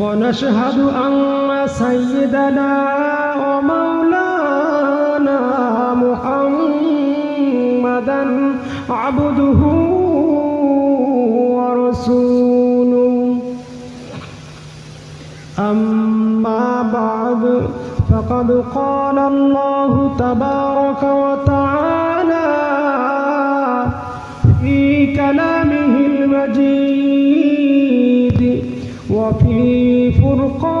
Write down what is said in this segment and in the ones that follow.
ونشهد أن سيدنا ومولانا محمدا عبده ورسوله أما بعد فقد قال الله تبارك وتعالى ফুরকো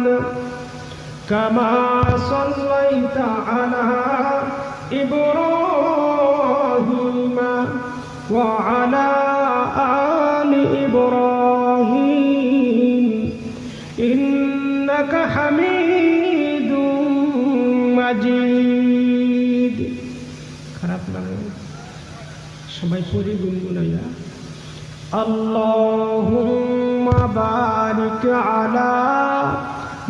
محمد كما صليت على إبراهيم وعلى آل إبراهيم إنك حميد مجيد খারাপ লাগে সবাই পড়ি গুনগুনাইয়া اللهم بارك على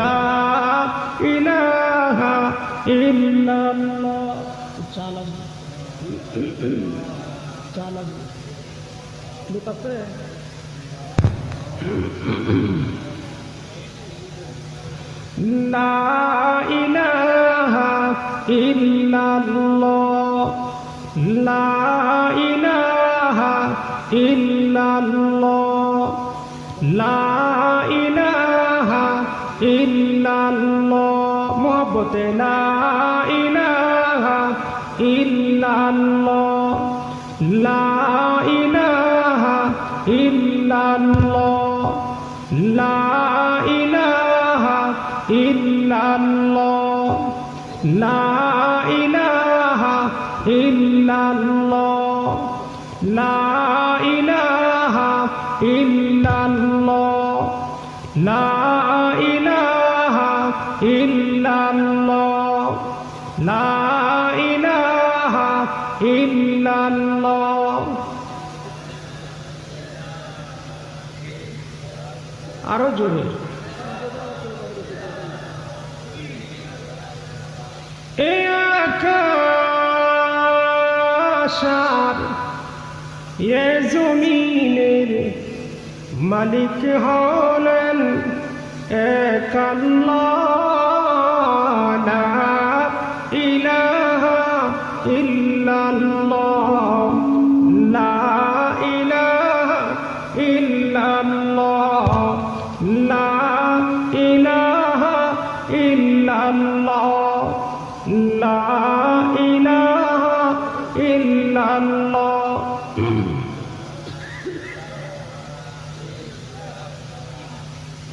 لا إله إلا الله চালা চালা লুকাতে لا إله إلا الله لا إله إلا الله لا إله ইল্লাল্লাহ মোহবতে ইলাহা ইল্লাল্লাহ। আরও জোরে। এ জমিনের মালিক হলেন এক আল্লাহ।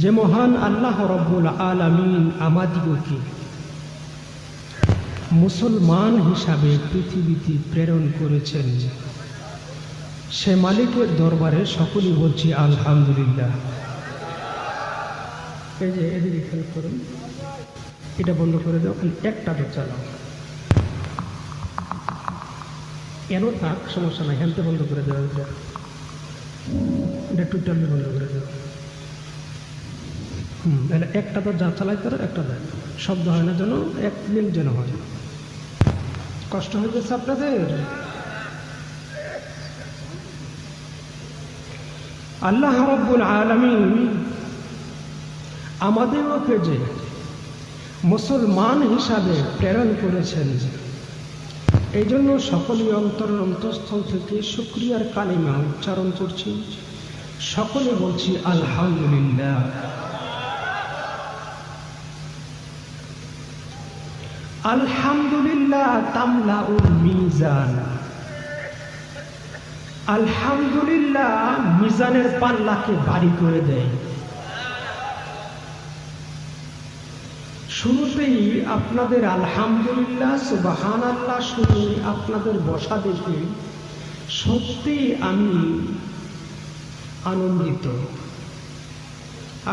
যে মহান আল্লাহ রব্বুল আলামিন আমাদিগকে মুসলমান হিসাবে পৃথিবীতে প্রেরণ করেছেন। সে মালিকের দরবারে সকলেই বলছি, আলহামদুলিল্লাহ। এই যে এদিকে খেয়াল করুন, এটা বন্ধ করে দাও একটা তো চালাও। কেন থাক, সমস্যা নাই হেলতে বন্ধ করে দেওয়া এটা। এটা টোটালি বন্ধ করে দেওয়া হুম, তাহলে একটা তো যা চালাইতে পারো একটা দেয়। শব্দ হয় না যেন, এক মিনিট যেন হয়। কষ্ট হয়ে গেছে আপনাদের? আল্লাহ রব্বুল আলমিন আমাদেরকে যে মুসলমান হিসাবে প্রেরণ করেছেন এই জন্য সকলেই অন্তরের অন্তঃস্থল থেকে শুক্রিয়ার কালিমা উচ্চারণ করছি। সকলে বলছি, আলহামদুলিল্লাহ। আলহামদুলিল্লাহ তামলা উল মিজান। আলহামদুলিল্লাহ মিজানের পাল্লাকে বাড়ি করে দেয়। শুরুতেই আপনাদের আলহামদুলিল্লাহ সুবাহান আল্লাহ শুনে আপনাদের বসা দেখে সত্যি আমি আনন্দিত।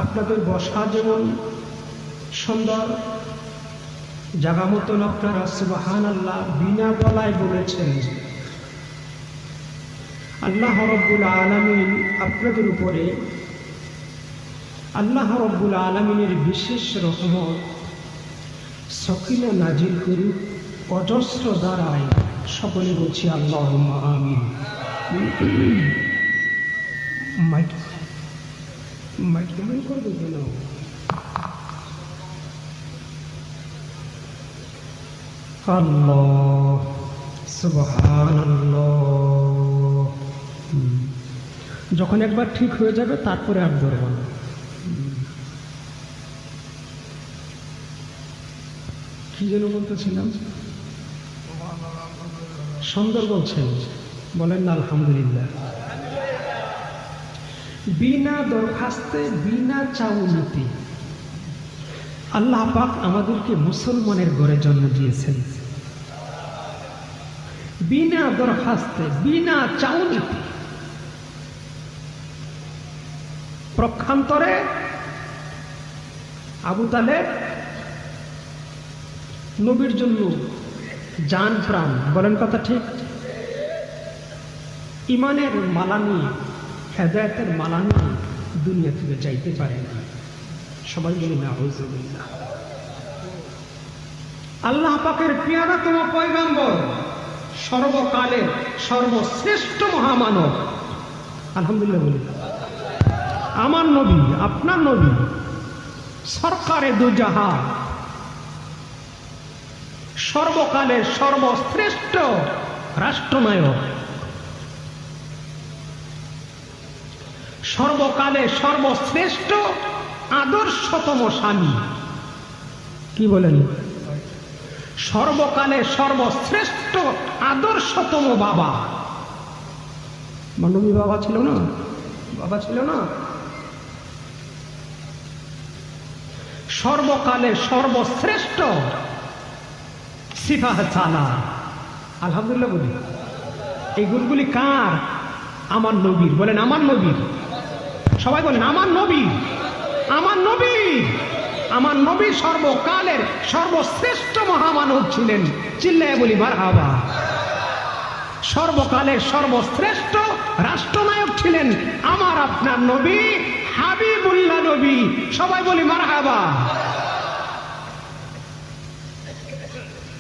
আপনাদের বসা যেমন সুন্দর জাগা মতন আপনারা সুবাহান আল্লাহ বিনা গলায় বলেছেন, আল্লাহ রব্বুল আলমিন আপনাদের উপরে, আল্লাহ রব্বুল আলমিনের বিশেষ রহমত সকিনা নাজির করুক, অজস্র দ্বারায় সকলে বলছি আল্লাহ আমিন। মাইক মাইক কেমন করবে কেন যখন একবার ঠিক হয়ে যাবে, তারপরে আর ধরব না। কি যেন বলতেছিলাম? সুন্দর বলছেন বলেন না, আলহামদুলিল্লাহ। বিনা দরখাস্তে, বিনা চাউনিতে আল্লাহ পাক আমাদেরকে মুসলমানের ঘরে জন্ম দিয়েছেন। বিনা দরখাস্তে, বিনা চাউনিতে। প্রক্ষান্তরে আবু তালেব নবীর জন্য জান প্রাণ। বলেন কথা ঠিক? ইমানের মালা নিয়ে, হেদায়তের মালা নিয়ে দুনিয়া থেকে যাইতে পারে না। সবাই বলি না আল্লাহ পাকের পিয়ারাতম পয়গাম্বর, সর্বকালের সর্বশ্রেষ্ঠ মহামানব। আলহামদুলিল্লাহ বলি, আমার নবী, আপনার নবী, সরকারে দুজাহা, সর্বকালের সর্বশ্রেষ্ঠ রাষ্ট্রনায়ক। সর্বকালে সর্বশ্রেষ্ঠ আদর্শতম স্বামী। কি বলেন? সর্বকালে সর্বশ্রেষ্ঠ আদর্শতম বাবা। মানবী বাবা ছিল না? বাবা ছিল না? সর্বকালে সর্বশ্রেষ্ঠ সিফা চালা আলহামদুলিল্লাহ বলি। এই গুণগুলি কার? আমার নবীর। বলেন, আমার নবীর। সবাই বলেন, আমার নবীর। আমার নবী আমার নবী সর্বকালের সর্বশ্রেষ্ঠ মহামানব ছিলেন। চিল্লায় বলি মার হাবা সর্বকালের সর্বশ্রেষ্ঠ রাষ্ট্রনায়ক ছিলেন আমার আপনার নবী, হাবিবুল্লাহ নবী। সবাই বলি মার হাবা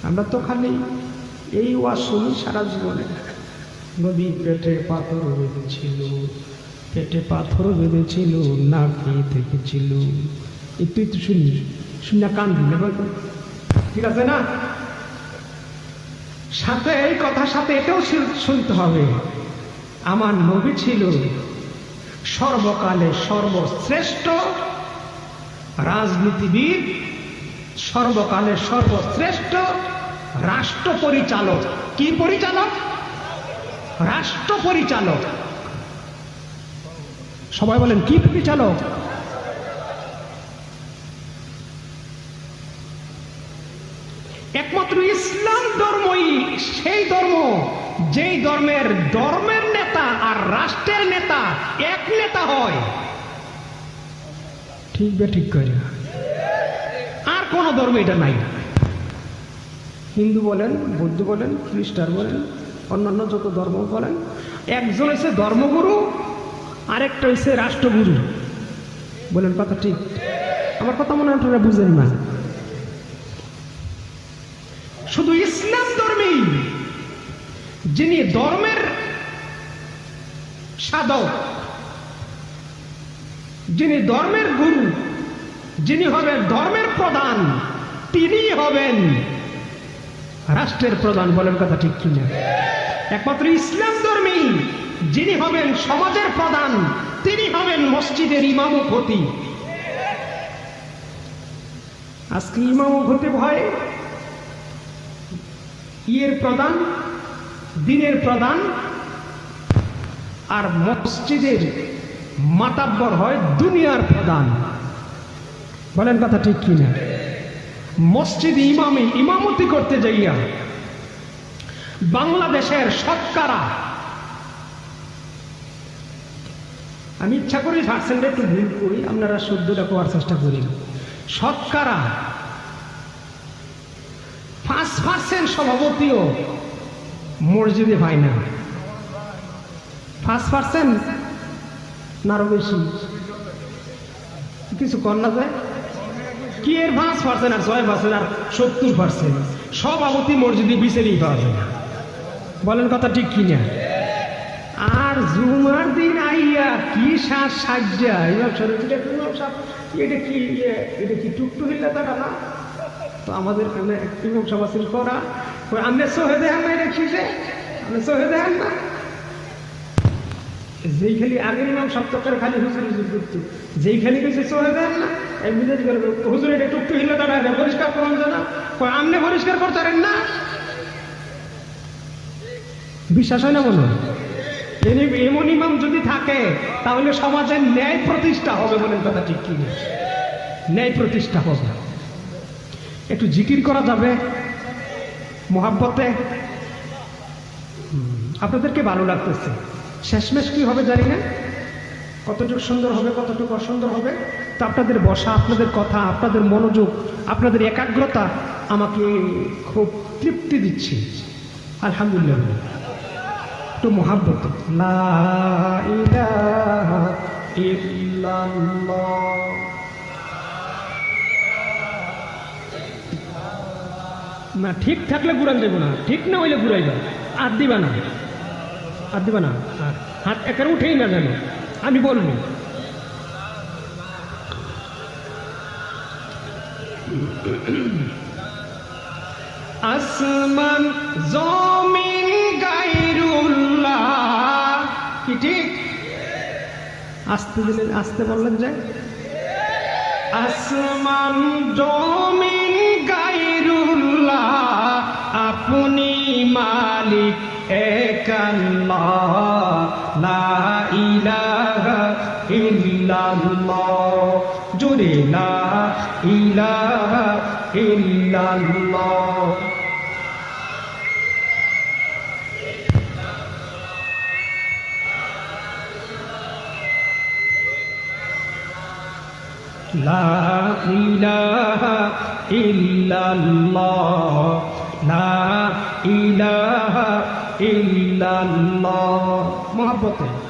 আমরা তো খালি এই ওয়াজ শুনি সারা জীবনে। নবী পেটে পাথর বেঁধেছিল পেটে পাথর বেঁধেছিল না খেয়ে থেকেছিল তুই তো শুনি শুনে কান ঠিক আছে না? সাথে এই কথার সাথে এটাও শুন- শুনতে হবে। আমার নবী ছিল সর্বকালে সর্বশ্রেষ্ঠ রাজনীতিবিদ, সর্বকালে সর্বশ্রেষ্ঠ রাষ্ট্র পরিচালক। কি পরিচালক? রাষ্ট্র পরিচালক। সবাই বলেন, কি পরিচালক একমাত্র ইসলাম ধর্মই সেই ধর্ম, যেই ধর্মের ধর্মের নেতা আর রাষ্ট্রের নেতা এক নেতা হয়। ঠিক বে ঠিক করে আর কোন ধর্ম এটা নাই। হিন্দু বলেন, বৌদ্ধ বলেন, খ্রিস্টান বলেন, অন্যান্য যত ধর্ম বলেন, একজন হচ্ছে ধর্মগুরু আরেকটা হচ্ছে রাষ্ট্রগুরু। বলেন কথা ঠিক? আমার কথা মনে আপনারা বুঝেন না। শুধু ইসলাম ধর্মেই যিনি ধর্মের সাধক, যিনি ধর্মের গুরু, যিনি হবেন ধর্মের প্রধান তিনি হবেন রাষ্ট্রের প্রধান। বলেন কথা ঠিক কিনা? একমাত্র ইসলাম ধর্মেই যিনি হবেন সমাজের প্রধান, তিনি হবেন মসজিদের ইমাম ও খতিব আজকে ইমাম খতিব হয়। ইয়ের প্রধান, দিনের প্রধান, আর মসজিদের মাতাব্বর হয় দুনিয়ার প্রধান। বলেন কথা ঠিক কিনা? মসজিদ ইমামে ইমামতি করতে যাইয়া বাংলাদেশের শতকরা আমি ইচ্ছা করি পার্সেন্ট একটু ভুল করি, আপনারা শুদ্ধটা করার চেষ্টা করি শতকরা পাঁচ পার্সেন্ট সভাপতিও মসজিদে পায় না। পাঁচ পার্সেন্ট না আরও বেশি। কিছু কর না যায়। কি এর পাঁচ পার্সেন্ট আর ছয় পার্সেন্ট আর সত্তর পার্সেন্ট সভাপতি মসজিদে বিচেলেই পাওয়া যায় বলেন কথা ঠিক কিনা? জুমার দিন আইয়া কি শ্বাস সাজ্জা? ইমাম সাহেব এটা ইমাম? এটা কি এটা কি টুকটু হিল্লা তারা না? তো আমাদের এখানে ইমাম সাহেব আছিল করা কই, আপনি সহে দেখেন না এটা কি যে? আপনি সহে দেখেন না? যেই খালি আগের ইমাম সপ্তাহের খালি হুজুর হুজুর করতো। যেই খালি কিছু সহে দেন না এই বিদেশ করে হুজুর এটা টুকটু হিল্লা তারা এটা পরিষ্কার করেন না। আপনি পরিষ্কার করতে না? বিশ্বাস হয় না মনে এনি- এমন ইমাম যদি থাকে, তাহলে সমাজের ন্যায় প্রতিষ্ঠা হবে বলেন কথা ঠিক কি? ন্যায় প্রতিষ্ঠা হবে। একটু জিকির করা যাবে? মহাব্বতে? আপনাদেরকে ভালো লাগতেছে। শেষমেশ কি হবে জানি না? কতটুকু সুন্দর হবে, কতটুকু অসুন্দর হবে? তো আপনাদের বসা, আপনাদের কথা, আপনাদের মনোযোগ, আপনাদের একাগ্রতা আমাকে খুব তৃপ্তি দিচ্ছে। আলহামদুলিল্লাহ। একটু মোহাব্বত। না, ঠিক থাকলে ঘুরান দেবো না। ঠিক না হইলে ঘুরাইবা আর দিবা না। আর দিবা না। হাত একেবারে উঠেই না জানো আমি বলব। আসমান জমিন আসতে দিলেন আসতে বললেন যে, আসমান জমিন গাইরুল্লাহ, আপনি মালিক এক আল্লাহ লা ইলাহা ইল্লাল্লাহ জোরে লা ইলাহা ইল্লাল্লাহ। লা ইলাহা ইল্লাল্লাহ লা ইলাহা ইল্লাল্লাহ। মহব্বতে।